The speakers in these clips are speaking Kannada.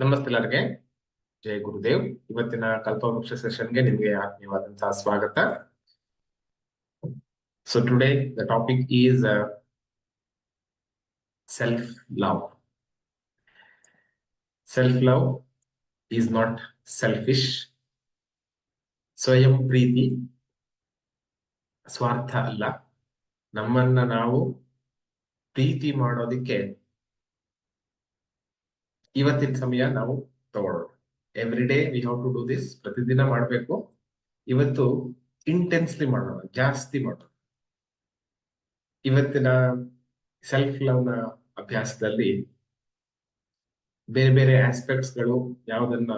ನಮಸ್ತೆ ಎಲ್ಲರಿಗೆ ಜೈ ಗುರುದೇವ್. ಇವತ್ತಿನ ಕಲ್ಪವೃಕ್ಷ ಸೆಷನ್ಗೆ ನಿಮಗೆ ಆತ್ಮೀಯವಾದಂತಹ ಸ್ವಾಗತ. So today the topic is self love self love is not selfish ಸ್ವಯಂ ಪ್ರೀತಿ ಸ್ವಾರ್ಥ ಅಲ್ಲ. ನಮ್ಮನ್ನ ನಾವು ಪ್ರೀತಿ ಮಾಡೋದಿಕ್ಕೆ ಇವತ್ತಿನ ಸಮಯ ನಾವು ತಗೊಳ್ಳೋಣ every day we have to do this ಪ್ರತಿದಿನ ಮಾಡಬೇಕು. ಇವತ್ತು ಇಂಟೆನ್ಸ್ಲಿ ಮಾಡೋಣ, ಜಾಸ್ತಿ ಮಾಡೋಣ. ಇವತ್ತಿನ ಸೆಲ್ಫ್ ಲವ್ನ ಅಭ್ಯಾಸದಲ್ಲಿ ಬೇರೆ ಬೇರೆ ಆಸ್ಪೆಕ್ಟ್ಸ್ಗಳು ಯಾವ್ದನ್ನ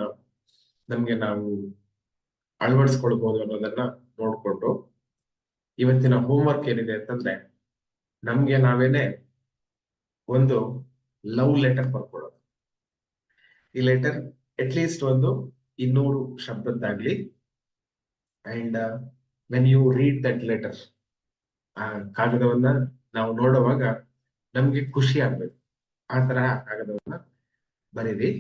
ನಮ್ಗೆ ನಾವು ಅಳವಡಿಸ್ಕೊಳ್ಬಹುದು ಅನ್ನೋದನ್ನ ನೋಡ್ಕೊಂಡು ಇವತ್ತಿನ ಹೋಮ್ವರ್ಕ್ ಏನಿದೆ ಅಂತಂದ್ರೆ ನಮ್ಗೆ ನಾವೇನೆ ಒಂದು ಲವ್ ಲೆಟರ್ ಬರ್ಕೊಡೋದು. ಈ ಲೆಟರ್ ಅಟ್ ಲೀಸ್ಟ್ ಒಂದು ಇನ್ನೂರು ಶಬ್ದದ್ದಾಗ್ಲಿ. And when you read that letter ಆ ಕಾಗದವನ್ನ ನಾವು ನೋಡುವಾಗ ನಮ್ಗೆ ಖುಷಿ ಆಗ್ಬೇಕು. ಆ ತರ ಕಾಗದವನ್ನ ಬರೀರಿ.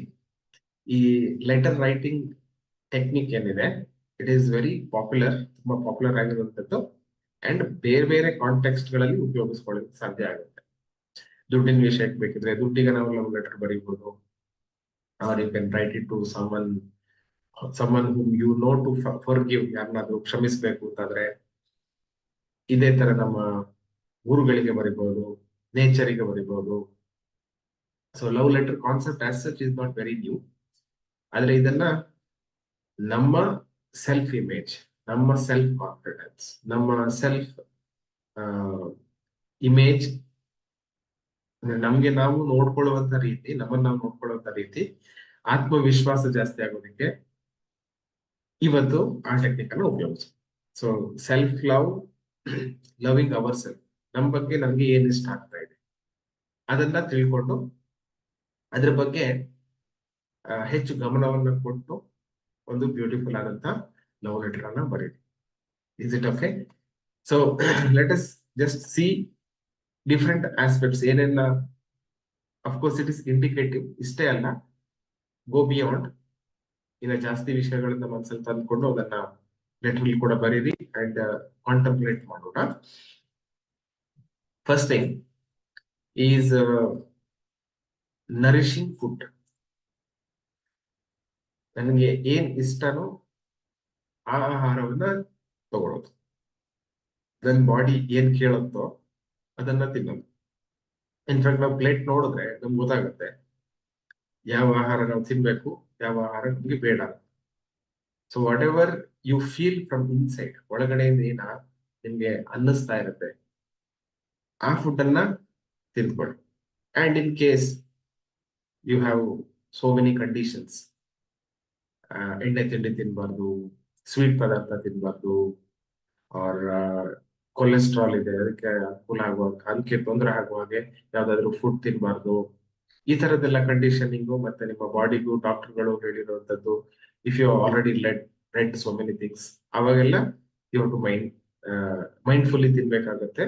ಈ ಲೆಟರ್ ರೈಟಿಂಗ್ ಟೆಕ್ನಿಕ್ ಏನಿದೆ ಇಟ್ ಈಸ್ ವೆರಿ ಪಾಪ್ಯುಲರ್ ತುಂಬಾ ಪಾಪ್ಯುಲರ್ ಆಗಿರುವಂತದ್ದು ಅಂಡ್ ಬೇರೆ ಬೇರೆ ಕಾಂಟೆಕ್ಸ್ಟ್ಗಳಲ್ಲಿ ಉಪಯೋಗಿಸ್ಕೊಳ್ಳೋಕೆ ಸಾಧ್ಯ ಆಗುತ್ತೆ. ದುಡ್ಡಿನ ವಿಷಯಕ್ಕೆ ಬೇಕಿದ್ರೆ ದುಡ್ಡಿಗೆ ನಾವು ಲವ್ ಲೆಟರ್ ಬರೀಬಹುದು or you can write it to someone someone whom you know to forgive, ಯಾರನ್ನಾದ್ರೂ ಕ್ಷಮಿಸ್ಬೇಕು ಅಂತಂದ್ರೆ, ಇದೇ ತರ ನಮ್ಮ ಗುರುಗಳಿಗೆ ಬರಿಬಹುದು ನೇಚರಿಗೆ ಬರಿಬಹುದು so love letter concept as such is not very new ಆದ್ರೆ ಇದನ್ನ ನಮ್ಮ ಸೆಲ್ಫ್ ಇಮೇಜ್ ನಮ್ಮ ಸೆಲ್ಫ್ ಕಾನ್ಫಿಡೆನ್ಸ್ ನಮ್ಮ ಸೆಲ್ಫ್ ಇಮೇಜ್ ನಮ್ಗೆ ನಾವು ನೋಡ್ಕೊಳ್ಳುವಂತ ರೀತಿ, ನಮ್ಮನ್ನ ನಾವು ನೋಡ್ಕೊಳ್ಳುವಂತ ರೀತಿ ಆತ್ಮವಿಶ್ವಾಸ ಜಾಸ್ತಿ ಆಗೋದಕ್ಕೆ ಇವತ್ತು ಆ ಟೆಕ್ನಿಕ್ ಅನ್ನು ಉಪಯೋಗಿಸ. So self love loving our self ನಮ್ ಬಗ್ಗೆ ನಮ್ಗೆ ಏನ್ ಇಷ್ಟ ಆಗ್ತಾ ಇದೆ? ಅದನ್ನ ತಿಳ್ಕೊಂಡು ಅದ್ರ ಬಗ್ಗೆ ಹೆಚ್ಚು ಗಮನವನ್ನ ಕೊಟ್ಟು ಒಂದು ಬ್ಯೂಟಿಫುಲ್ ಆದಂತ ಲವ್ ಲೆಟರ್ ಅನ್ನ ಬರೀರಿ. Is it okay so let us just see different aspects ಏನೆಲ್ಲ? Of course it is indicative ಇಷ್ಟೇ ಅಲ್ಲ. ಗೋ ಬಿಯಾಂಡ್ ಇನ್ನ ಜಾಸ್ತಿ ವಿಷಯಗಳನ್ನ ಮನಸ್ಸಲ್ಲಿ ತಂದ್ಕೊಂಡು ಅದನ್ನ ಲೆಟರ್ ಕೂಡ ಬರೀರಿ ಅಂಡ್ ಕಾಂಟಂಪ್ಲೇಟ್ ಮಾಡೋಣ. First thing is nourishing food ನನಗೆ ಏನ್ ಇಷ್ಟನೋ ಆ ಆಹಾರವನ್ನ ತಗೊಳ್ಳೋದು ನನ್ನ ಬಾಡಿ ಏನ್ ಕೇಳುತ್ತೋ ಅದನ್ನ ತಿನ್ನೋದು. ಇನ್ಫ್ಯಾಕ್ಟ್ ನಾವು ಪ್ಲೇಟ್ ನೋಡಿದ್ರೆ ನಮ್ಗೆ ಗೊತ್ತಾಗುತ್ತೆ ಯಾವ ಆಹಾರ ನಾವು ತಿನ್ಬೇಕು, ಯಾವ ಆಹಾರ ನಮ್ಗೆ ಬೇಡ so whatever you feel from inside ಒಳಗಡೆಯಿಂದ ಏನ ನಿಮ್ಗೆ ಅನ್ನಿಸ್ತಾ ಇರುತ್ತೆ, ಆ ಫುಡ್ ಅನ್ನ ತಿಂದ್ಕೊಳ್ಳಿ. And in case you have so many conditions ಎಣ್ಣೆ ತಿಂಡಿ ತಿನ್ಬಾರ್ದು ಸ್ವೀಟ್ ಪದಾರ್ಥ ತಿನ್ಬಾರ್ದು ಆರ್ ಕೊಲೆಸ್ಟ್ರಾಲ್ ಇದೆ, ಅದಕ್ಕೆ ಅನುಕೂಲ ಆಗುವ ಅದಕ್ಕೆ ತೊಂದರೆ ಆಗುವ ಹಾಗೆ ಯಾವ್ದಾದ್ರು ಫುಡ್ ತಿನ್ಬಾರ್ದು. ಈ ತರದೆಲ್ಲ ಕಂಡೀಷನಿಂಗು ಮತ್ತೆ ನಿಮ್ಮ ಬಾಡಿಗೂ ಡಾಕ್ಟರ್ಗಳು ಹೇಳಿರುವಂತದ್ದು if you already led read so many things ಅವಾಗೆಲ್ಲ you to mind mindfully ತಿನ್ಬೇಕಾಗತ್ತೆ.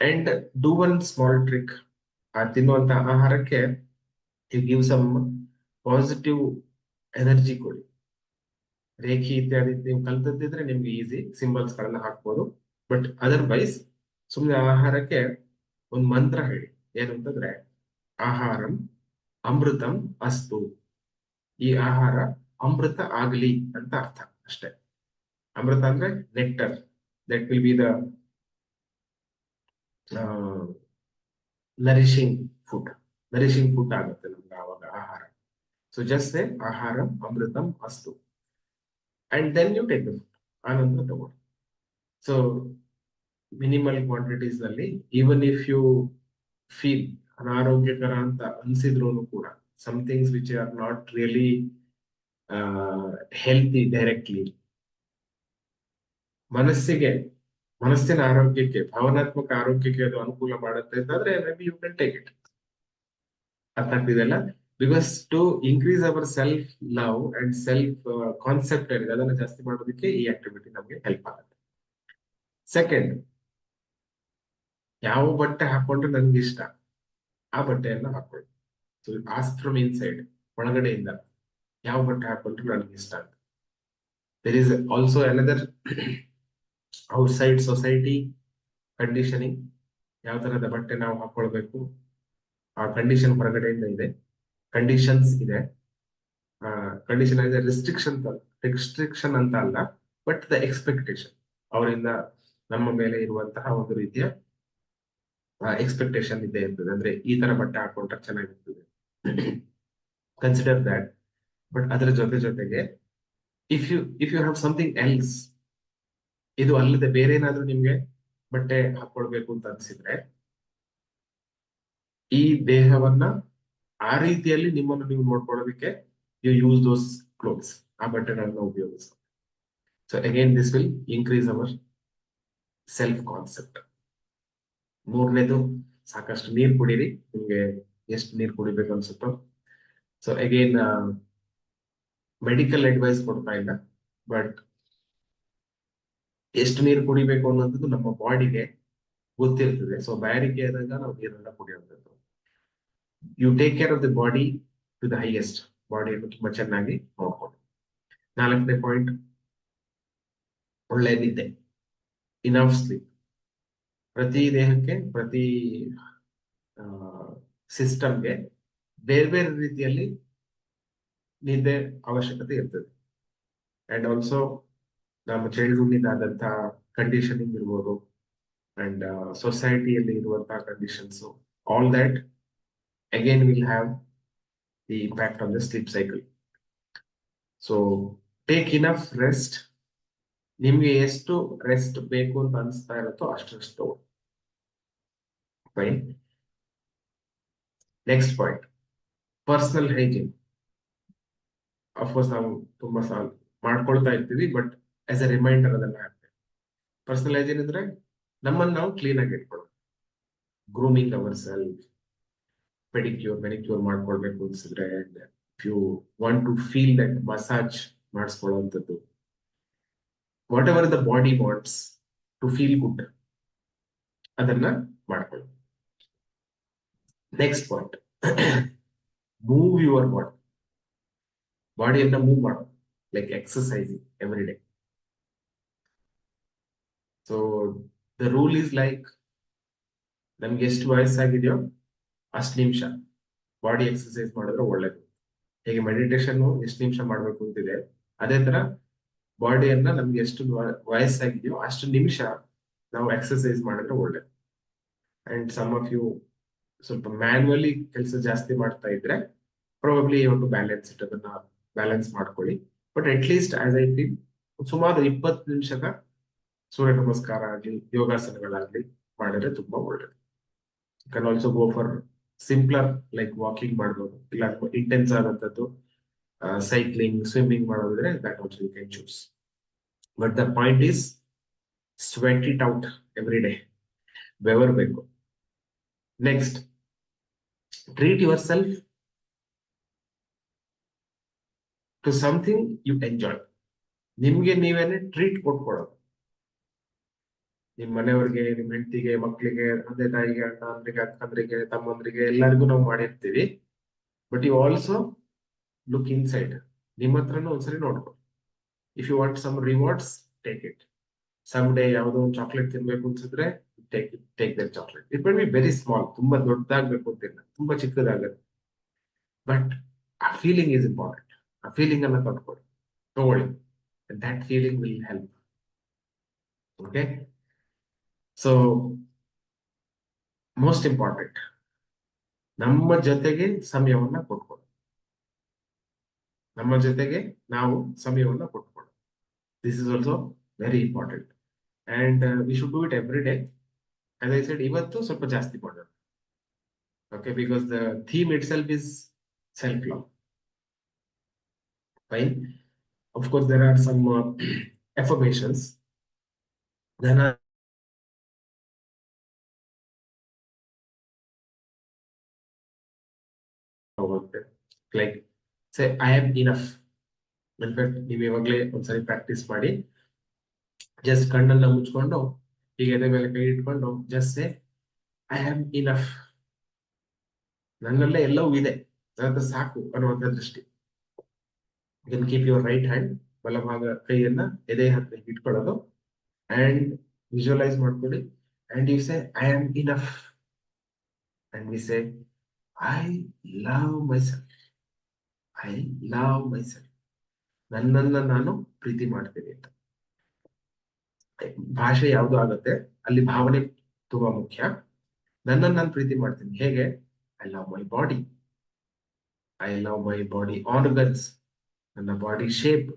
And do one small trick ಆ ತಿನ್ನುವಂತ ಆಹಾರಕ್ಕೆ you give some positive energy ಕೊಡಿ. ರೇಖಿ ಇತ್ಯಾದಿ ನೀವು ಕಲ್ತದ್ದಿದ್ರೆ ನಿಮ್ಗೆ ಈಸಿ ಸಿಂಬಲ್ಸ್ ಗಳನ್ನ ಹಾಕ್ಬೋದು. ಬಟ್ ಅದರ್ವೈಸ್ ಸುಮ್ಮನೆ ಆಹಾರಕ್ಕೆ ಒಂದು ಮಂತ್ರ ಹೇಳಿ. ಏನು ಅಂತಂದ್ರೆ ಆಹಾರಂ ಅಮೃತಂ ಅಸ್ತು. ಈ ಆಹಾರ ಅಮೃತ ಆಗಲಿ ಅಂತ ಅರ್ಥ ಅಷ್ಟೇ. ಅಮೃತ ಅಂದ್ರೆ nectar that will be the nourishing food nourishing food ಆಗುತ್ತೆ ನಮ್ಗೆ ಆವಾಗ ಆಹಾರ. ಸೊ ಜಸ್ಟ್ ಆಹಾರಂ ಅಮೃತಂ ಅಸ್ತು. And then you take the food ಆನಂತರ ತಗೊಳ್ಳಿ. ಸೊ ಮಿನಿಮಲ್ ಕ್ವಾಂಟಿಟೀಸ್ ಅಲ್ಲಿ ಈವನ್ ಇಫ್ ಯು ಫೀಲ್ ಅನಾರೋಗ್ಯಕರ ಅಂತ ಅನ್ಸಿದ್ರು ಕೂಡ somethings which are not really healthy directly ಮನಸ್ಸಿಗೆ, ಮನಸ್ಸಿನ ಆರೋಗ್ಯಕ್ಕೆ, ಭಾವನಾತ್ಮಕ ಆರೋಗ್ಯಕ್ಕೆ ಅದು ಅನುಕೂಲ ಮಾಡುತ್ತೆ ಅಂತಂದ್ರೆ maybe you can take it ಅರ್ಥ ಆಗ್ತಿದೆಲ್ಲ because to increase our self love and self concept ಏನಿದೆ ಅದನ್ನು ಜಾಸ್ತಿ ಮಾಡೋದಕ್ಕೆ ಈ ಆಕ್ಟಿವಿಟಿ ನಮಗೆ ಹೆಲ್ಪ್ ಆಗುತ್ತೆ. ಸೆಕೆಂಡ್ ಯಾವ ಬಟ್ಟೆ ಹಾಕೊಂಡ್ರೆ ನನ್ಗೆ ಇಷ್ಟ, ಆ ಬಟ್ಟೆಯನ್ನ ಹಾಕೊಳ್ಳಿ ಸೊ ಆಸ್ ಫ್ರಮ್ ಇನ್ಸೈಡ್ ಒಳಗಡೆಯಿಂದ ಯಾವ ಬಟ್ಟೆ ಹಾಕೊಂಡ್ರೆ ನನ್ಗೆ ಇಷ್ಟ ಅಂತ. There is also another outside society conditioning ಯಾವ ತರದ ಬಟ್ಟೆ ನಾವು ಹಾಕೊಳ್ಬೇಕು, ಆ ಕಂಡೀಷನ್ ಹೊರಗಡೆಯಿಂದ ಇದೆ. ಕಂಡೀಷನ್ಸ್ ಇದೆ. ಕಂಡೀಷನ್ ಇದೆ ರಿಸ್ಟ್ರಿಕ್ಷನ್ ರಿಸ್ಟ್ರಿಕ್ಷನ್ ಅಂತ ಅಲ್ಲ ಬಟ್ ದ ಎಕ್ಸ್ಪೆಕ್ಟೇಷನ್ ಅವರಿಂದ ನಮ್ಮ ಮೇಲೆ ಇರುವಂತಹ ಒಂದು ರೀತಿಯ ಎಕ್ಸ್ಪೆಕ್ಟೇಷನ್ ಇದೆ ಇರ್ತದೆ ಅಂದ್ರೆ ಈ ತರ ಬಟ್ಟೆ ಹಾಕೊಂಡ್ರೆ ಚೆನ್ನಾಗಿರ್ತದೆ. ಕನ್ಸಿಡರ್ ದಟ್ ಬಟ್ ಅದರ ಜೊತೆ ಜೊತೆಗೆ if you if you have something else ಇದು ಅಲ್ಲದೆ ಬೇರೆ ಏನಾದ್ರೂ ನಿಮ್ಗೆ ಬಟ್ಟೆ ಹಾಕೊಳ್ಬೇಕು ಅಂತ ಅನ್ಸಿದ್ರೆ, ಈ ದೇಹವನ್ನ ಆ ರೀತಿಯಲ್ಲಿ ನಿಮ್ಮನ್ನು ನೀವು ನೋಡ್ಕೊಳ್ಳೋದಕ್ಕೆ ಯು ಯೂಸ್ ದೋಸ್ ಕ್ಲೋತ್ಸ್ ಆ ಬಟ್ಟೆಗಳನ್ನ ಉಪಯೋಗಿಸ. So again this will increase our self concept ಮೂರನೇದು, ಸಾಕಷ್ಟು ನೀರು ಕುಡೀರಿ. ನಿಮ್ಗೆ ಎಷ್ಟು ನೀರು ಕುಡಿಬೇಕು ಅನ್ಸುತ್ತೋ. ಸೊ ಅಗೇನ್ ಮೆಡಿಕಲ್ ಅಡ್ವೈಸ್ ಕೊಡ್ತಾ ಇಲ್ಲ. ಬಟ್ ಎಷ್ಟು ನೀರು ಕುಡಿಬೇಕು ಅನ್ನೋದು ನಮ್ಮ ಬಾಡಿಗೆ ಗೊತ್ತಿರ್ತದೆ. ಸೊ ಬ್ಯಾರಿಕೆ ಆದಾಗ ನಾವು ನೀರನ್ನ ಕುಡಿಯೋದು you take care of the body to the highest ಬಾಡಿಯನ್ನು ತುಂಬಾ ಚೆನ್ನಾಗಿ ನೋಡ್ಕೊಂಡು ನಾಲ್ಕನೇ ಪಾಯಿಂಟ್ ಒಳ್ಳೆ ನಿದ್ದೆ ಇನಫ್ ಸ್ಲೀಪ್ ಪ್ರತಿ ದೇಹಕ್ಕೆ, ಪ್ರತಿ ಸಿಸ್ಟಮ್ಗೆ ಬೇರೆ ಬೇರೆ ರೀತಿಯಲ್ಲಿ ನಿದ್ದೆ ಅವಶ್ಯಕತೆ ಇರ್ತದೆ. ಅಂಡ್ ಆಲ್ಸೋ ನಮ್ಮ ಚೈಲ್ಡ್ಹುಡ್ನಿಂದ ಆದಂತಹ ಕಂಡೀಷನಿಂಗ್ ಇರ್ಬೋದು ಅಂಡ್ ಸೊಸೈಟಿಯಲ್ಲಿ ಇರುವಂತಹ conditions all that again will have the impact on the sleep cycle so take enough rest ನಿಮ್ಗೆ ಎಷ್ಟು ರೆಸ್ಟ್ ಬೇಕು ಅಂತ ಅನಿಸ್ತಾ ಇರುತ್ತೋ ಅಷ್ಟಷ್ಟು fine next point personal hygiene of course ನಾವು ತುಂಬಾ ಸಾಲ್ ಮಾಡ್ಕೊಳ್ತಾ ಇರ್ತೀವಿ ಬಟ್ ಆಸ್ ಎ ರಿಮೈಂಡರ್ ಅದನ್ನ ಆಗ್ತದೆ ಪರ್ಸನಲ್ ಹೈಜೀನ್ ಅಂದ್ರೆ ನಮ್ಮನ್ನು ನಾವು ಕ್ಲೀನ್ ಆಗಿ ಇಟ್ಕೊಳ್ಳೋದು grooming our self pedicure manicure ಮಾಡ್ಕೊಳ್ಬೇಕು ಅನ್ಸಿದ್ರೆ and you want to feel that massage ಮಾಡಿಸ್ಕೊಳ್ಳುವಂಥದ್ದು whatever the body wants to feel good ಅದನ್ನ ಮಾಡ್ಕೊಳ್ಳಿ. Next point move your body ಬಾಡಿಯನ್ನ move ಮಾಡು. Like exercising every day so the rule is like ನಮ್ಗೆ ಎಷ್ಟು ವಯಸ್ಸಾಗಿದೆಯೋ ಅಷ್ಟು ನಿಮಿಷ. ಬಾಡಿ ಎಕ್ಸಸೈಸ್ ಮಾಡಿದ್ರೆ ಒಳ್ಳೇದು. ಹೇಗೆ ಮೆಡಿಟೇಷನ್ ಎಷ್ಟು ನಿಮಿಷ ಮಾಡ್ಬೇಕು ಅಂತಿದೆ. ಅದೇ ತರ ಬಾಡಿಯನ್ನ ನಮ್ಗೆ ಎಷ್ಟು ವಯಸ್ಸಾಗಿದೆಯೋ ಅಷ್ಟು ನಿಮಿಷ ನಾವು ಎಕ್ಸಸೈಸ್ ಮಾಡಿದ್ರೆ ಒಳ್ಳೇದು. ಅಂಡ್ ಸಮ್ ಆಫ್ ಯು ಸ್ವಲ್ಪ ಮ್ಯಾನ್ಯಲಿ ಕೆಲಸ ಜಾಸ್ತಿ ಮಾಡ್ತಾ ಇದ್ರೆ ಪ್ರಾಬಬ್ಲಿ ಒಂದು ಬ್ಯಾಲೆನ್ಸ್ ಇಟ್ ಅದನ್ನ ಬ್ಯಾಲೆನ್ಸ್ ಮಾಡ್ಕೊಳ್ಳಿ. But at least as I feel ಸುಮಾರು ಇಪ್ಪತ್ತು ನಿಮಿಷದ ಸೂರ್ಯ ನಮಸ್ಕಾರ ಆಗ್ಲಿ, ಯೋಗಾಸನಗಳಾಗ್ಲಿ ಮಾಡಿದ್ರೆ ತುಂಬಾ ಒಳ್ಳೇದು. Can also go for simpler like walking ಮಾಡ್ಬೋದು. ಇಲ್ಲ ಇಂಟೆನ್ಸ್ ಆದಂತದ್ದು cycling swimming ಮಾಡೋದಿದ್ರೆ that also you can choose but the point is sweat it out every day ಬೆವರ್ಬೇಕು next treat yourself to something you enjoy ನಿಮ್ಗೆ ನೀವೇನೆ ಟ್ರೀಟ್ ಕೊಟ್ಕೊಳ್ಳೋದು ನಿಮ್ ಮನೆಯವ್ರಿಗೆ, ನಿಮ್ ಹೆಂಡತಿಗೆ ಮಕ್ಕಳಿಗೆ ತಂದೆ ತಾಯಿಗೆ, ಅಣ್ಣ ಅಂದ್ರಿಗೆ ಅಕ್ಕಂದ್ರಿಗೆ ತಮ್ಮಂದ್ರಿಗೆ ಎಲ್ಲರಿಗೂ ನಾವು ಮಾಡಿರ್ತೀವಿ. But you also look inside ನಿಮ್ಮ ಹತ್ರನೂ ಒಂದ್ಸರಿ ನೋಡ್ಕೊ. If you want some rewards take it some day ಯಾವುದೋ ಒಂದು ಚಾಕ್ಲೇಟ್ ತಿನ್ಬೇಕು ಅನ್ಸಿದ್ರೆ take take that chocolate it be very small ತುಂಬಾ ದೊಡ್ಡದಾಗ್ಬೇಕು ಅಂತಿಲ್ಲ ತುಂಬಾ ಚಿಕ್ಕದಾಗುತ್ತೆ ಬಟ್ ಆ ಫೀಲಿಂಗ್ ಇಸ್ ಇಂಪಾರ್ಟೆಂಟ್ ಆ ಫೀಲಿಂಗ್ ಅನ್ನ ತಂದ್ಕೊಡಿ ತಗೊಳ್ಳಿ. That feeling will help okay so most important ನಮ್ಮ ಜೊತೆಗೆ ಸಮಯವನ್ನ ಕೊಟ್ಕೊಳ್ಳಿ ನಮ್ಮ ಜೊತೆಗೆ ನಾವು ಸಮಯವನ್ನ ಕೊಟ್ಕೊಳ್ಳಿ this is also very important and we should do it every day as I said, ಇವತ್ತು ಸ್ವಲ್ಪ ಜಾಸ್ತಿ ಮಾಡೋಣ. Okay because the theme itself is self love fine of course course are some some uh, affirmations like say I am enough in fact ನೀವು ಇವಾಗಲೇ ಒಂದ್ಸರಿ ಪ್ರಾಕ್ಟೀಸ್ ಮಾಡಿ ಜಸ್ಟ್ ಕಣ್ಣನ್ನ ಮುಚ್ಕೊಂಡು ಈಗ ಎದೆ ಮೇಲೆ ಕೈ ಇಟ್ಕೊಂಡು just say I am enough ನನ್ನಲ್ಲೇ ಎಲ್ಲವೂ ಇದೆ. ನನ್ನ ಸಾಕು ಅನ್ನುವಂಥ ದೃಷ್ಟಿ. You keep your right hand ಬಲಭಾಗ ಕೈಯನ್ನ ಎದೆ ಹತ್ತಿರ ಇಟ್ಕೊಳ್ಳೋದು. ಅಂಡ್ ವಿಜುವಲೈಸ್ ಮಾಡ್ಕೊಳ್ಳಿ. And you say I am enough and we say I love myself I love myself ನನ್ನನ್ನ ನಾನು ಪ್ರೀತಿ ಮಾಡ್ತೀನಿ ಅಂತ. ಭಾಷೆ ಯಾವುದು ಆಗುತ್ತೆ? ಅಲ್ಲಿ ಭಾವನೆ ತುಂಬಾ ಮುಖ್ಯ. ನನ್ನನ್ನು ನಾನು ಪ್ರೀತಿ ಮಾಡ್ತೀನಿ. ಹೇಗೆ? I love my body I love my body organs ನನ್ನ body shape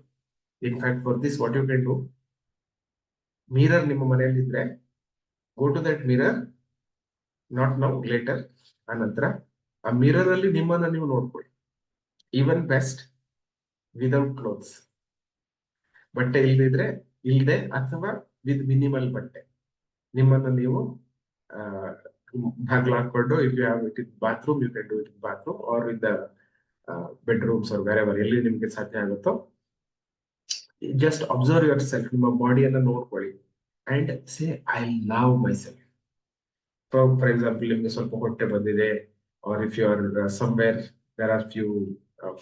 in fact for this what you can do mirror ನಿಮ್ಮ ಮನೆಯಲ್ಲಿದ್ರೆ go to that mirror not now later ಆನಂತರ. ನಂತರ ಆ ಮಿರರ್ ಅಲ್ಲಿ ನಿಮ್ಮನ್ನ ನೀವು ನೋಡ್ಕೊಳ್ಳಿ. ಈವನ್ ಬೆಸ್ಟ್ ವಿದೌಟ್ ಕ್ಲೋತ್ಸ್ ಬಟ್ಟೆ ಇಲ್ದಿದ್ರೆ, ಇಲ್ದೆ ಅಥವಾ ವಿತ್ ಮಿನಿಮಲ್ ಬಟ್ಟೆ. ನಿಮ್ಮನ್ನ ನೀವು ಬಾಗ್ಲು ಹಾಕೊಂಡು if you have it in bathroom you can do it in bathroom or in the bedrooms ಬೇರೆ ಬೇರೆ ಎಲ್ಲಿ ನಿಮ್ಗೆ ಸಾಧ್ಯ ಆಗುತ್ತೋ ಜಸ್ಟ್ ಅಬ್ಸರ್ವ್ ಯುವರ್ ಸೆಲ್ಫ್ ನಿಮ್ಮ ಬಾಡಿಯನ್ನ ನೋಡ್ಕೊಳ್ಳಿ. And say I love myself for example ನಿಮ್ಗೆ ಸ್ವಲ್ಪ ಹೊಟ್ಟೆ ಬಂದಿದೆ or if you are somewhere there are few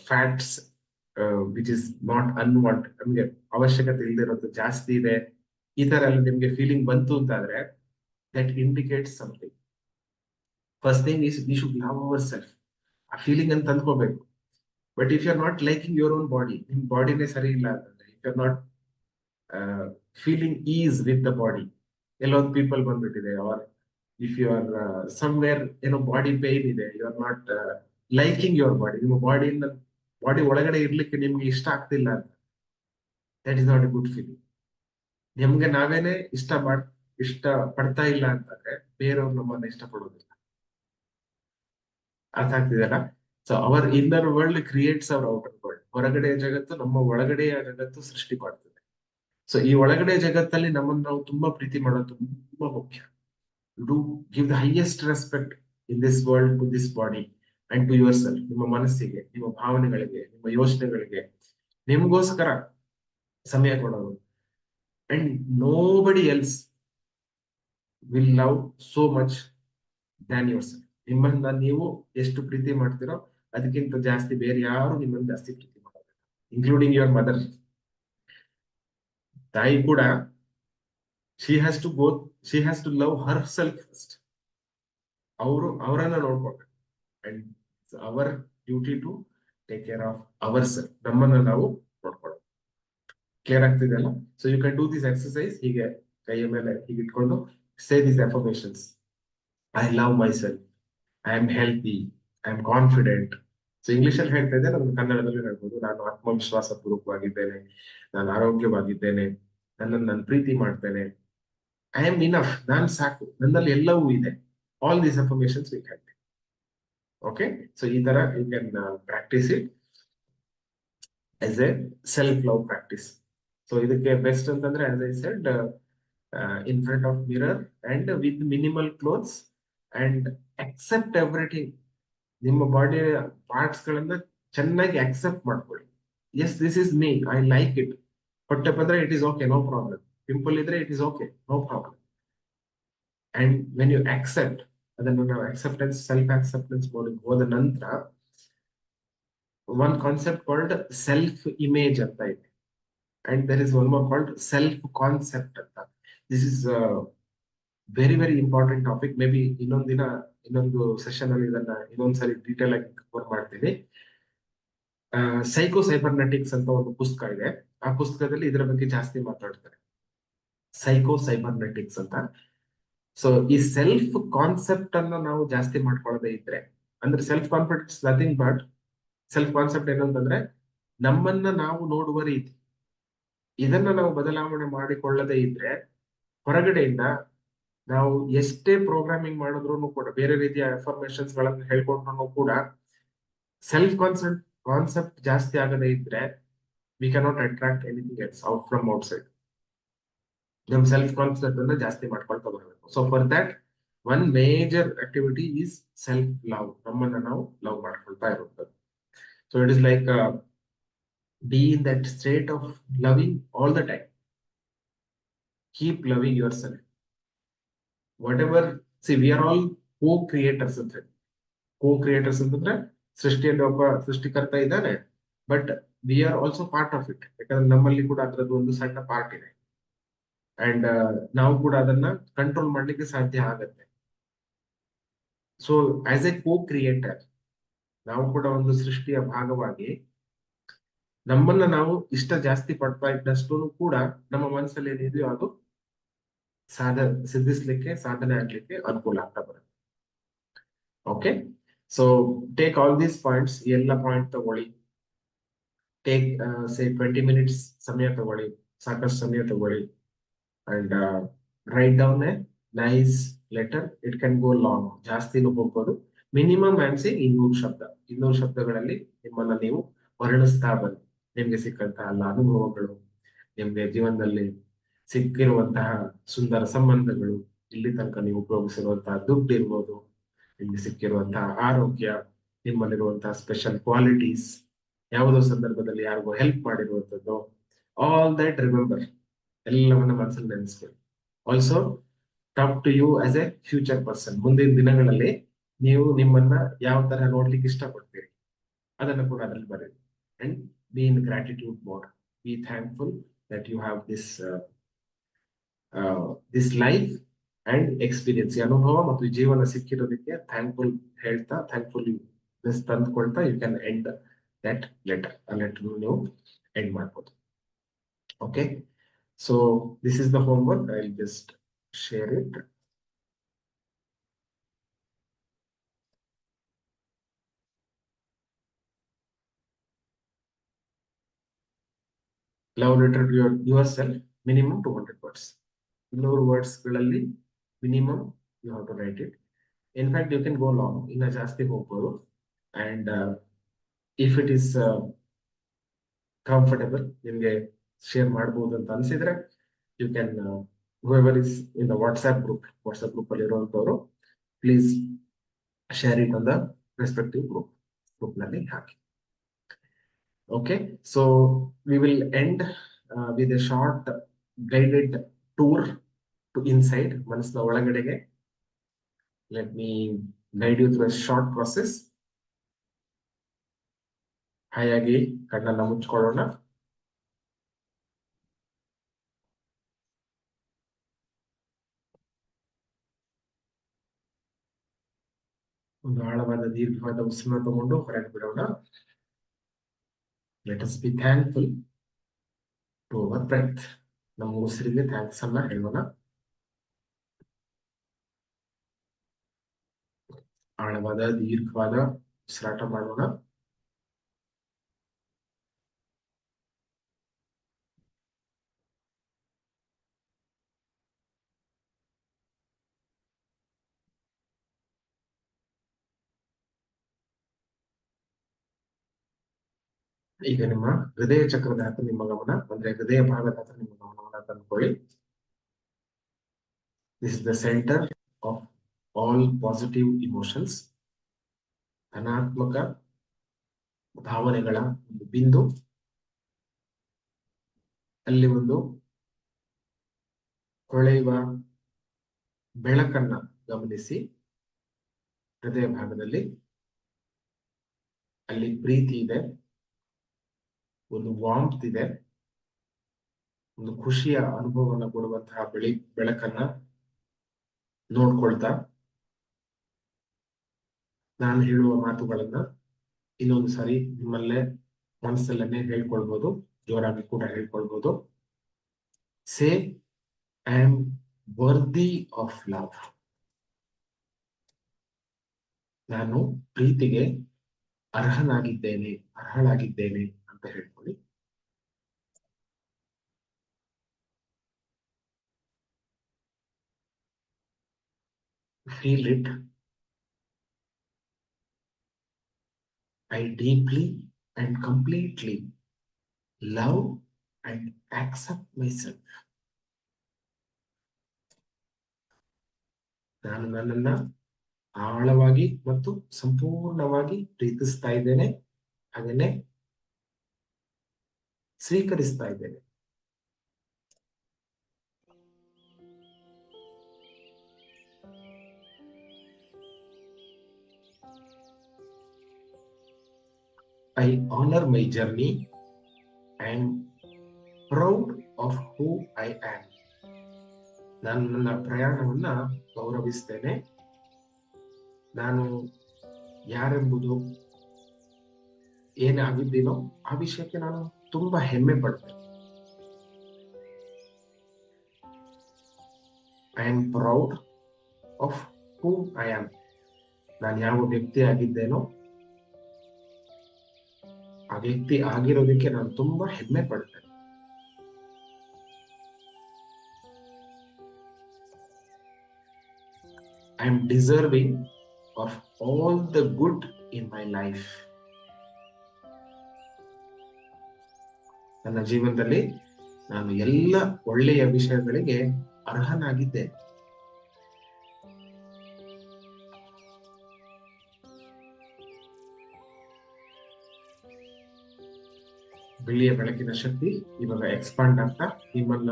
fats which is not unwant ನಮ್ಗೆ ಅವಶ್ಯಕತೆ ಇಲ್ದಿರೋದು ಜಾಸ್ತಿ ಇದೆ. ಈ ತರ ಎಲ್ಲ ನಿಮ್ಗೆ ಫೀಲಿಂಗ್ ಬಂತು ಅಂತಾದ್ರೆ that indicates something first thing is we should love ourself ಆ ಫೀಲಿಂಗ್ ಅಂತ ತಂದ್ಕೋಬೇಕು. But if you are not liking your own body ನಿಮ್ ಬಾಡಿನೇ ಸರಿ ಇಲ್ಲ ಅಂತಂದ್ರೆ if you are not feeling ease with the body ಎಲ್ಲೊಂದು ಪೀಪಲ್ ಬಂದ್ಬಿಟ್ಟಿದೆ or if you are somewhere ಏನೋ ಬಾಡಿ ಪೇನ್ ಇದೆ you are not liking your body ನಿಮ್ಮ ಬಾಡಿಯಿಂದ ಬಾಡಿ ಒಳಗಡೆ ಇರ್ಲಿಕ್ಕೆ ನಿಮ್ಗೆ ಇಷ್ಟ ಆಗ್ತಿಲ್ಲ ಅಂತ that is not a good feeling ನಿಮ್ಗೆ ನಾವೇನೆ ಇಷ್ಟ ಮಾಡ್ ಇಷ್ಟ ಪಡ್ತಾ ಇಲ್ಲ ಅಂತಂದ್ರೆ ಬೇರೆಯವ್ರು ನಮ್ಮನ್ನ ಇಷ್ಟ ಪಡೋದಿಲ್ಲ. ಅರ್ಥ ಆಗ್ತಿದೆಯಲ್ಲ? So our inner world creates our outer world ಹೊರಗಡೆಯ ಜಗತ್ತು ನಮ್ಮ ಒಳಗಡೆಯ ಜಗತ್ತು ಸೃಷ್ಟಿ ಮಾಡ್ತದೆ. ಸೊ ಈ ಒಳಗಡೆ ಜಗತ್ತಲ್ಲಿ ನಮ್ಮನ್ನು ನಾವು ತುಂಬಾ ಪ್ರೀತಿ ಮಾಡೋದು ತುಂಬಾ ಮುಖ್ಯ. Do give the highest respect in this world to this body and to yourself ನಿಮ್ಮ ಮನಸ್ಸಿಗೆ, ನಿಮ್ಮ ಭಾವನೆಗಳಿಗೆ, ನಿಮ್ಮ ಯೋಚನೆಗಳಿಗೆ. ನಿಮ್ಗೋಸ್ಕರ ಸಮಯ ಕೊಡೋದು. And nobody else will love so much than yourself ನಿಮ್ಮನ್ನ ನೀವು ಎಷ್ಟು ಪ್ರೀತಿ ಮಾಡ್ತೀರೋ ಅದಕ್ಕಿಂತ ಜಾಸ್ತಿ ಬೇರೆ ಯಾರು ನಿಮ್ಮನ್ನು ಜಾಸ್ತಿ ಪ್ರೀತಿ ಮಾಡೋದಿಲ್ಲ. ಇನ್ಕ್ಲೂಡಿಂಗ್ ಯುವರ್ ಮದರ್ ತಾಯಿ ಕೂಡ she has to go she has to love herself first ಅವರು, ಅವರನ್ನ ನೋಡ್ಕೊಳ್ಬೇಕು. And our duty to take care of ourself ನಮ್ಮನ್ನ ನಾವು ನೋಡ್ಕೊಳ್ಳೋದು clear ಆಗ್ತಿದೆಯಲ್ಲ? So you can do this exercise ಹೀಗೆ ಕೈಯ ಮೇಲೆ ಹೀಗೆ ಇಟ್ಕೊಂಡು say this affirmations I love myself I am healthy I am confident so English ಅಲ್ಲಿ ಹೇಳ್ತಾ ಇದ್ದೆ. ನಾನು ಕನ್ನಡದಲ್ಲಿ ಹೇಳ್ಬೋದು. ನಾನು ಆತ್ಮವಿಶ್ವಾಸ ಪೂರ್ವಕವಾಗಿದ್ದೇನೆ ನಾನು ಆರೋಗ್ಯವಾಗಿದ್ದೇನೆ. ನನ್ನನ್ನು ನಾನು ಪ್ರೀತಿ ಮಾಡ್ತೇನೆ. ಐ ಆಮ್ ಇನಫ್ ನಾನು ಸಾಕು. ನನ್ನಲ್ಲಿ ಎಲ್ಲವೂ ಇದೆ. All these affirmations we can okay so ಈ ತರ you can practise it as a self love practice so ಇದಕ್ಕೆ ಬೆಸ್ಟ್ ಅಂತಂದ್ರೆ as I said in front of mirror and with minimal clothes and accept everything ನಿಮ್ಮ ಬಾಡಿ ಪಾರ್ಟ್ಸ್ ಗಳನ್ನ ಚೆನ್ನಾಗಿ ಅಕ್ಸೆಪ್ಟ್ ಮಾಡ್ಕೊಳ್ಳಿ. Yes this is me I like it ಹೊಟ್ಟೆ ಬಂದ್ರೆ it is okay no problem pimple ಇದ್ರೆ it is okay no problem and when you accept ಅದನ್ನು ನಾವು ಅಕ್ಸೆಪ್ಟೆನ್ಸ್ ಸೆಲ್ಫ್ ಅಕ್ಸೆಪ್ಟೆನ್ಸ್ ಮೋಡಿಗೆ ಹೋದ ನಂತರ one concept called self image ಅಂತ ಇದೆ. And there is one more called self concept ಅಂತ. This is very very important topic maybe ಇನ್ನೊಂದಿನ ದಿನ, ಇನ್ನೊಂದು ಸೆಷನ್ ಅಲ್ಲಿ ಇದನ್ನ ಇನ್ನೊಂದ್ಸರಿ ಡೀಟೇಲ್ ಆಗಿ ಕವರ್ ಮಾಡ್ತೀನಿ. ಸೈಕೋ ಸೈಬರ್ನೆಟಿಕ್ಸ್ ಅಂತ ಒಂದು ಪುಸ್ತಕ ಇದೆ. ಆ ಪುಸ್ತಕದಲ್ಲಿ ಇದರ ಬಗ್ಗೆ ಜಾಸ್ತಿ ಮಾತಾಡ್ತಾರೆ. ಸೈಕೋ ಸೈಬರ್ನೆಟಿಕ್ಸ್ ಅಂತ. ಸೊ ಈ ಸೆಲ್ಫ್ ಕಾನ್ಸೆಪ್ಟ್ ಅನ್ನ ನಾವು ಜಾಸ್ತಿ ಮಾಡ್ಕೊಳ್ಳದೆ ಇದ್ರೆ, ಅಂದ್ರೆ self confidence nothing but self concept ಏನಂತಂದ್ರೆ ನಮ್ಮನ್ನ ನಾವು ನೋಡುವ ರೀತಿ. ಇದನ್ನ ನಾವು ಬದಲಾವಣೆ ಮಾಡಿಕೊಳ್ಳದೆ ಇದ್ರೆ ಹೊರಗಡೆಯಿಂದ ನಾವು ಎಷ್ಟೇ ಪ್ರೋಗ್ರಾಮಿಂಗ್ ಮಾಡಿದ್ರು ಕೂಡ, ಬೇರೆ ರೀತಿಯ ಇನ್ಫಾರ್ಮೇಶನ್ಸ್ ಗಳನ್ನ ಹೇಳ್ಕೊಂಡ್ರು ಕೂಡ ಸೆಲ್ಫ್ ಕಾನ್ಸೆಪ್ಟ್ ಕಾನ್ಸೆಪ್ಟ್ ಜಾಸ್ತಿ ಆಗದೆ ಇದ್ರೆ we cannot attract anything else out from outside ನಮ್ ಸೆಲ್ಫ್ ಕಾನ್ಸೆಪ್ಟ್ ಅನ್ನ ಜಾಸ್ತಿ ಮಾಡ್ಕೊಳ್ತಾ ಬರಬೇಕು so for that one major activity is self love ನಮ್ಮನ್ನ ನಾವು ಲವ್ ಮಾಡ್ಕೊಳ್ತಾ ಇರುವಂತದ್ದು so it is like be in that state of loving all the time keep loving yourself whatever see we are all co creators ಅಂತ ಕೋ ಕ್ರಿಯೇಟರ್ಸ್ ಅಂತಂದ್ರೆ ಸೃಷ್ಟಿಯಲ್ಲಿ ಒಬ್ಬ ಸೃಷ್ಟಿಕರ್ತ ಇದ್ದಾನೆ but we are also part of it ಯಾಕಂದ್ರೆ ನಮ್ಮಲ್ಲಿ ಕೂಡ ಅದರದ್ದು ಒಂದು ಸಣ್ಣ ಪಾರ್ಟ್ ಇದೆ. ಅಂಡ್ ನಾವು ಕೂಡ ಅದನ್ನ ಕಂಟ್ರೋಲ್ ಮಾಡ್ಲಿಕ್ಕೆ ಸಾಧ್ಯ ಆಗತ್ತೆ. So as a co creator ನಾವು ಕೂಡ ಒಂದು ಸೃಷ್ಟಿಯ ಭಾಗವಾಗಿ ನಮ್ಮನ್ನ ನಾವು ಇಷ್ಟ ಜಾಸ್ತಿ ಪಡ್ತಾ ಇದ್ದಷ್ಟು ಕೂಡ ನಮ್ಮ ಮನಸ್ಸಲ್ಲಿ ಏನಿದೆಯೋ ಅದು ಸಾಧ, ಸಿದ್ಧಿಸ್ಲಿಕ್ಕೆ, ಸಾಧನೆ ಆಗ್ಲಿಕ್ಕೆ ಅನುಕೂಲ ಆಗ್ತಾ ಬರುತ್ತೆ. Okay so take all these points ಎಲ್ಲ ಪಾಯಿಂಟ್ ತಗೊಳ್ಳಿ. ಟೇಕ್ ಸೇ ಟ್ವೆಂಟಿ ಮಿನಿಟ್ಸ್ ಸಮಯ ತಗೊಳ್ಳಿ, ಸಾಕಷ್ಟು ಸಮಯ ತಗೊಳ್ಳಿ. And write down a nice letter it can go long ಜಾಸ್ತಿನೂ ಹೋಗ್ಬೋದು. ಮಿನಿಮಮ್ ಆನ್ಸಿ ಇನ್ನೂರು ಶಬ್ದ. ಇನ್ನೂರು ಶಬ್ದಗಳಲ್ಲಿ ನಿಮ್ಮನ್ನ ನೀವು ವರ್ಣಿಸ್ತಾ ಬನ್ನಿ. ನಿಮ್ಗೆ ಸಿಕ್ಕಂತಹ ಅನುಭವಗಳು, ನಿಮ್ಗೆ ಜೀವನದಲ್ಲಿ ಸಿಕ್ಕಿರುವಂತಹ ಸುಂದರ ಸಂಬಂಧಗಳು, ಇಲ್ಲಿ ತನಕ ನೀವು ಉಪಯೋಗಿಸಿರುವಂತಹ ದುಡ್ಡು ಇರ್ಬೋದು, ನಿಮ್ಗೆ ಸಿಕ್ಕಿರುವಂತಹ ಆರೋಗ್ಯ, ನಿಮ್ಮಲ್ಲಿರುವಂತಹ ಸ್ಪೆಷಲ್ ಕ್ವಾಲಿಟೀಸ್ ಯಾವುದೋ ಸಂದರ್ಭದಲ್ಲಿ ಯಾರಿಗೋ ಹೆಲ್ಪ್ ಮಾಡಿರುವಂತದ್ದು ಆಲ್ ದಟ್ ರಿಮೆಂಬರ್ ಎಲ್ಲವನ್ನ ಮನಸ್ಸಲ್ಲಿ ನೆನೆಸ್ಕೊಳ್ಳಿ also talk to you as a future person ಮುಂದಿನ ದಿನಗಳಲ್ಲಿ ನೀವು ನಿಮ್ಮನ್ನ ಯಾವ ತರ ನೋಡ್ಲಿಕ್ಕೆ ಇಷ್ಟಪಡ್ತೀರಿ, ಅದನ್ನು ಕೂಡ ಅದ್ರಲ್ಲಿ ಬರೀರಿ and be in gratitude mode be thankful that you have this this life and experience ಈ ಅನುಭವ ಮತ್ತು ಜೀವನ ಸಿಕ್ಕಿರೋದಕ್ಕೆ ಥ್ಯಾಂಕ್ಫುಲ್ ಹೇಳ್ತಾ thankful ತಂದ್ಕೊಳ್ತಾ you can end that letter ಆ ಲೆಟರ್ ನೀವು ಎಂಡ್ ಮಾಡ್ಬೋದು. Okay so this is the homework I just share it love letter your yourself minimum two hundred words ಇನ್ನೂರು ವರ್ಡ್ಸ್ಗಳಲ್ಲಿ minimum you have to write it in fact you can go long ಇನ್ನ ಜಾಸ್ತಿ ಹೋಗ್ಬೋದು and if it is comfortable ನಿಮ್ಗೆ ಶೇರ್ ಮಾಡಬಹುದು ಅಂತ ಅನ್ಸಿದ್ರೆ you can is in the WhatsApp group WhatsApp group ಅಲ್ಲಿ ಇರುವಂತವರು please share it on the respective group ಗ್ರೂಪ್ನಲ್ಲಿ hockey. Okay so we will end with a short guided tour to inside ಮನಸ್ಸಿನ ಒಳಗಡೆಗೆ. Let me guide you through short process ಹಾಯಾಗಿ ಕಣ್ಣನ್ನ ಮುಚ್ಕೊಳ್ಳೋಣ. ಆಳವಾದ ದೀರ್ಘವಾದ ಉಸಿರನ್ನ ತಗೊಂಡು ಹೊರಗೆ ಬಿಡೋಣ. Let us be thankful to our breath ನಮ್ಮ ಉಸಿರಿಗೆ ಥ್ಯಾಂಕ್ಸ್ ಅನ್ನ ಹೇಳೋಣ. ಆಳವಾದ, ದೀರ್ಘವಾದ ಉಸಿರಾಟ ಮಾಡೋಣ. ಈಗ ನಿಮ್ಮ ಹೃದಯ ಚಕ್ರದ ಹತ್ರ ನಿಮ್ಮ ಗಮನ, ಅಂದ್ರೆ ಹೃದಯ ಭಾಗದ ಹತ್ರ ನಿಮ್ಮ ಗಮನವನ್ನ ತಂದುಕೊಳ್ಳಿ. This is the centre of all positive emotions ಧನಾತ್ಮಕ ಭಾವನೆಗಳ ಒಂದು ಬಿಂದು. ಅಲ್ಲಿ ಒಂದು ಹೊಳೆಯುವ ಬೆಳಕನ್ನ ಗಮನಿಸಿ. ಹೃದಯ ಭಾಗದಲ್ಲಿ ಅಲ್ಲಿ ಪ್ರೀತಿ ಇದೆ. ಒಂದು ವಾಮ್ತ್ ಇದೆ. ಒಂದು ಖುಷಿಯ ಅನುಭವವನ್ನು ಕೊಡುವಂತಹ ಬೆಳಿ, ಬೆಳಕನ್ನ ನೋಡ್ಕೊಳ್ತಾ ನಾನು ಹೇಳುವ ಮಾತುಗಳನ್ನ ಇನ್ನೊಂದು ಸಾರಿ ನಿಮ್ಮಲ್ಲೇ ಮನಸ್ಸಲ್ಲೇ ಹೇಳ್ಕೊಳ್ಬಹುದು ಜೋರಾಗಿ ಕೂಡ ಹೇಳ್ಕೊಳ್ಬಹುದು say I am worthy of love ನಾನು ಪ್ರೀತಿಗೆ ಅರ್ಹನಾಗಿದ್ದೇನೆ, ಅರ್ಹಳಾಗಿದ್ದೇನೆ. ಹೇಳ್ಕೊಳ್ಳಿ feel it I deeply and completely love and accept my ನಾನು ನನ್ನನ್ನ ಆಳವಾಗಿ ಮತ್ತು ಸಂಪೂರ್ಣವಾಗಿ ಪ್ರೀತಿಸ್ತಾ ಇದ್ದೇನೆ. ಹಾಗೆ ಸ್ವೀಕರಿಸ್ತಾ ಇದ್ದೇನೆ I honour my journey and proud of who I am ನಾನು ನನ್ನ ಪ್ರಯಾಣವನ್ನ ಗೌರವಿಸ್ತೇನೆ. ನಾನು ಯಾರೆಂಬುದು ಏನಾಗಿದ್ದೀನೋ ಆ ವಿಷಯಕ್ಕೆ ನಾನು ತುಂಬಾ ಹೆಮ್ಮೆ ಪಡ್ತೇನೆ I am proud of who I am ನಾನು ಯಾವ ವ್ಯಕ್ತಿ ಆಗಿದ್ದೇನೋ ಆ ವ್ಯಕ್ತಿ ಆಗಿರೋದಕ್ಕೆ ನಾನು ತುಂಬಾ ಹೆಮ್ಮೆ ಪಡ್ತೇನೆ I am deserving of all the good in my life ನನ್ನ ಜೀವನದಲ್ಲಿ ನಾನು ಎಲ್ಲ ಒಳ್ಳೆಯ ವಿಷಯಗಳಿಗೆ ಅರ್ಹನಾಗಿದ್ದೆ. ಬಿಳಿಯ ಬೆಳಕಿನ ಶಕ್ತಿ ಇವಾಗ ಎಕ್ಸ್ಪಾಂಡ್ ಆಗ್ತಾ, ನಿಮ್ಮನ್ನ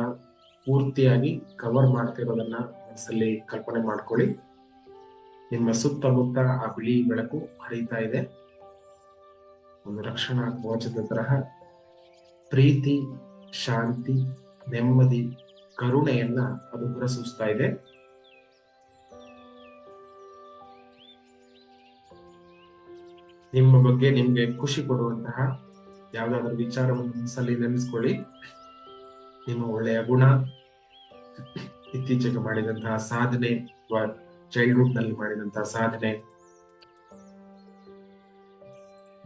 ಪೂರ್ತಿಯಾಗಿ ಕವರ್ ಮಾಡ್ತಿರೋದನ್ನ ಮನಸ್ಸಲ್ಲಿ ಕಲ್ಪನೆ ಮಾಡ್ಕೊಳ್ಳಿ. ನಿಮ್ಮ ಸುತ್ತಮುತ್ತ ಆ ಬಿಳಿ ಬೆಳಕು ಹರಿತಾ ಇದೆ. ಒಂದು ರಕ್ಷಣಾ ಕವಚದ ತರಹ ಪ್ರೀತಿ, ಶಾಂತಿ, ನೆಮ್ಮದಿ, ಕರುಣೆಯನ್ನ ಅದು ಹೊರಸೂಸ್ತಾ ಇದೆ. ನಿಮ್ಮ ಬಗ್ಗೆ ನಿಮ್ಗೆ ಖುಷಿ ಕೊಡುವಂತಹ ಯಾವ್ದಾದ್ರು ವಿಚಾರವನ್ನು ಮನಸ್ಸಲ್ಲಿ ನೆನೆಸ್ಕೊಳ್ಳಿ. ನಿಮ್ಮ ಒಳ್ಳೆಯ ಗುಣ ಇತ್ತೀಚೆಗೆ ಮಾಡಿದಂತಹ ಸಾಧನೆ ಅಥವಾ ಚೈಲ್ಡ್ಹುಡ್ನಲ್ಲಿ ಮಾಡಿದಂತಹ ಸಾಧನೆ.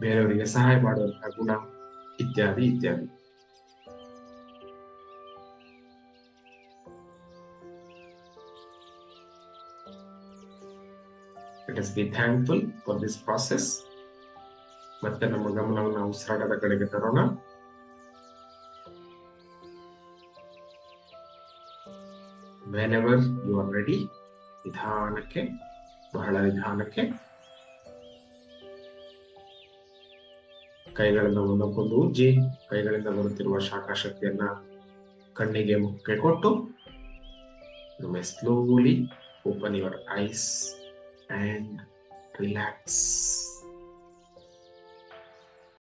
ಬೇರೆಯವರಿಗೆ ಸಹಾಯ ಮಾಡುವಂತಹ ಗುಣ. ಇತ್ಯಾದಿ ಇತ್ಯಾದಿ Let us be thankful for this process. ಮತ್ತೆ ನಮ್ಮ ಗಮನವನ್ನು ಉಸಿರಾಟದ ಕಡೆಗೆ ತರೋಣ whenever you are ready ನಿಧಾನಕ್ಕೆ ಬಹಳ ನಿಧಾನಕ್ಕೆ ಕೈಗಳಿಂದ ಒಂದಕ್ಕೊಂದು ಉಜ್ಜಿ, ಕೈಗಳಿಂದ ಬರುತ್ತಿರುವ ಶಾಖ ಶಕ್ತಿಯನ್ನ ಕಣ್ಣಿಗೆ ಮುಖಕ್ಕೆ ಕೊಟ್ಟು slowly open your eyes and relax.